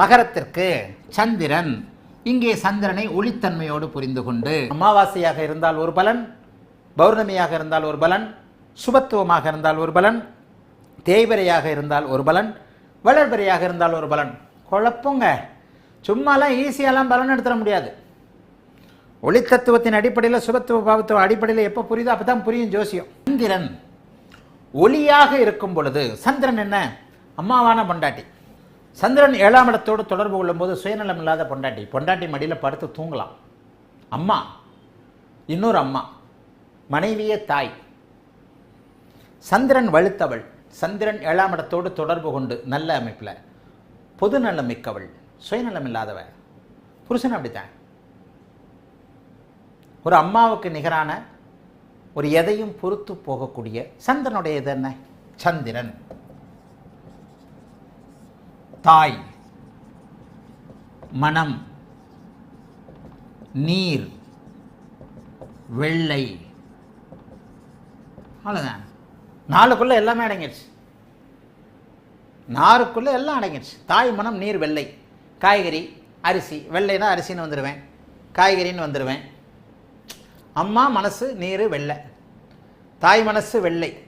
மகரத்திற்கு சந்திரன். இங்கே சந்திரனை ஒளித்தன்மையோடு புரிந்து கொண்டு. அமாவாசையாக இருந்தால் ஒரு பலன் பௌர்ணமியாக இருந்தால் ஒரு பலன் சுபத்துவமாக இருந்தால் ஒரு பலன் தேய்வரையாக இருந்தால் ஒரு பலன் வளர்பிறையாக இருந்தால் ஒரு பலன். குழப்பங்க. சும்மாலாம் ஈஸியாலாம் பலன் எடுத்துட முடியாது. ஒளித்தத்துவத்தின் அடிப்படையில் சுபத்துவ பாவத்துவ அடிப்படையில் எப்போ புரியுதோ அப்போ தான் புரியும் ஜோசியம். சந்திரன் ஒளியாக இருக்கும் பொழுது சந்திரன் என்ன? அம்மாவான பொண்டாட்டி. சந்திரன் ஏழாம் இடத்தோடு தொடர்பு கொள்ளும்போது சுயநலம் இல்லாத பொண்டாட்டி. பொண்டாட்டி மடியில் படுத்து தூங்கலாம். அம்மா இன்னொரு அம்மா மனைவியே தாய். சந்திரன் வலுத்தவள். சந்திரன் ஏழாம் இடத்தோடு தொடர்பு கொண்டு நல்ல அமைப்பில். பொதுநலம் மிக்கவள் சுயநலம் இல்லாதவ புருஷன் அப்படித்தான். ஒரு அம்மாவுக்கு நிகரான ஒரு எதையும் பொறுத்து போகக்கூடிய சந்திரனுடைய இது என்ன? சந்திரன். தாய் மனம் நீர் வெள்ளை. அவ்வளோதான் நாளுக்குள்ளே எல்லாமே அடங்கிடுச்சு நாருக்குள்ளே எல்லாம் அடங்கிடுச்சு தாய் மனம் நீர் வெள்ளை. காய்கறி அரிசி. வெள்ளைனா அரிசின்னு வந்துடுவேன் காய்கறின்னு வந்துடுவேன் அம்மா மனசு நீர் வெள்ளை. தாய் மனசு வெள்ளை.